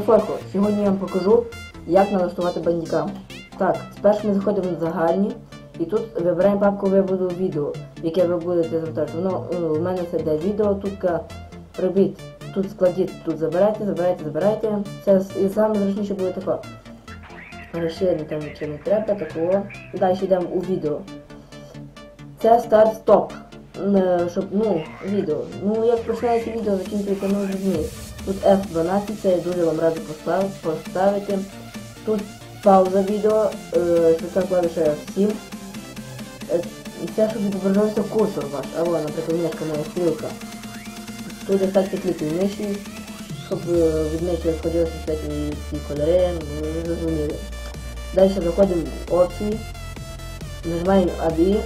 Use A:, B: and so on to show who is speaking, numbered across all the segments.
A: фотку. Сьогодні я вам покажу, як налаштувати бандікам. Так, спершу ми заходимо на загальні і тут вибираємо папку виводу відео, яке ви будете завантажувати. Воно ну, у мене це йде відео, тут робіть, тут складіть, тут забирайте, забирайте, забирайте. Це і саме буде тако. Розширення там нічого не треба, такого. Далі йдемо у відео. Це старт-стоп. Е, Щоб, ну, відео. Ну, як починається відео, закінчується, ну, зрозумієте. Тут F12, це я дуже вам раджу поставити. Тут пауза відео, е, швидка F7. Е, і Це, щоб відображався курсор ваш. Або, наприклад, мішка моя стрілка. Тут ефекти кліків миші, щоб е, від миші розходилися всякі ці кольори, ви зрозуміли. Далі заходимо в опції, нажимаємо ABI,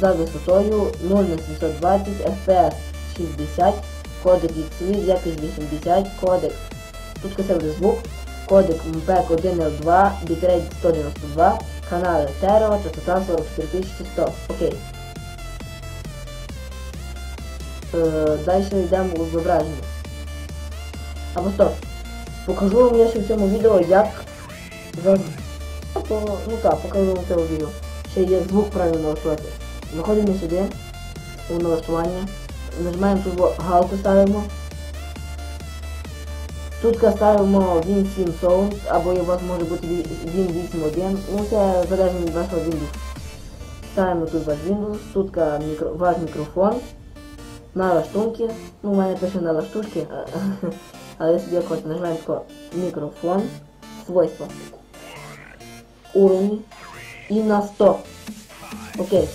A: за висотою 0 на 720, FPS 60, кодек XV, якість 80, кодек, тут це звук, кодек MPEG 1L2, бітрейт 192, канали Теро, частота 44100. Окей. Е, далі йдемо у зображення. Або стоп. Покажу вам я ще в цьому відео, як за... Ну так, покажу вам в цьому відео. Ще є звук правильно налаштувати. Заходимо сюди, у налаштування, нажимаємо тут галку ставимо. Тут ставимо Win 7 Sound, або у вас може бути Win 8.1, ну це залежно від вашого Windows. Ставимо тут ваш Windows, тут мікро, ваш мікрофон, налаштунки, ну у мене пише налаштушки, але собі як хочу нажимаємо тако мікрофон, свойства, уровні і на 100. Окей.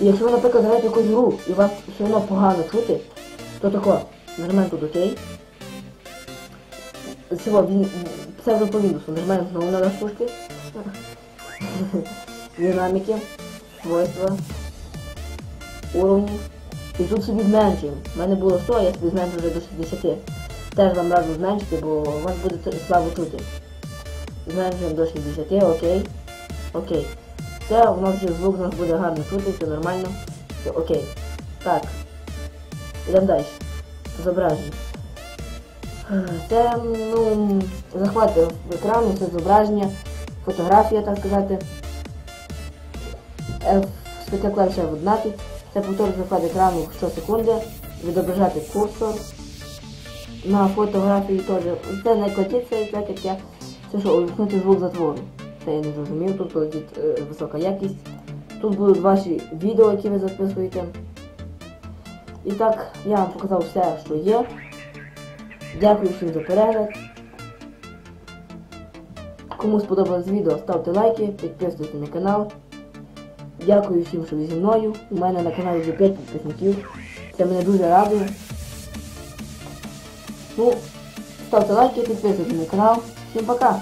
A: І якщо ви, наприклад, граєте якусь гру і вас все одно погано чути, то тако, нажимаємо тут ОК. Всього, це вже по Windows, нажимаємо знову на налаштушки. Динаміки, свойства, уровні. І тут собі зменшуємо. У мене було 100, я собі зменшу вже до 60. Теж вам раджу зменшити, бо у вас буде слабо чути. Зменшуємо до 60, окей. Окей. Все, у нас є звук, у нас буде гарно чути, все нормально. Все, окей. Так. Йдемо далі. Зображення. Це, ну, захвати екрану, це зображення, фотографія, так сказати. F, швидка клавіша F11. Це повтор захват екрану щосекунди. Відображати курсор. На фотографії теж. Це не котиться, так як я. Це що, увімкнути звук затвору. Це я не зрозумів, тут полетить е, висока якість. Тут будуть ваші відео, які ви записуєте. І так, я вам показав все, що є. Дякую всім за перегляд. Кому сподобалось відео, ставте лайки, підписуйтесь на канал. Дякую всім, що ви зі мною. У мене на каналі вже 5 підписників. Це мене дуже радує. Ну, ставте лайки, підписуйтесь на канал. Всім пока!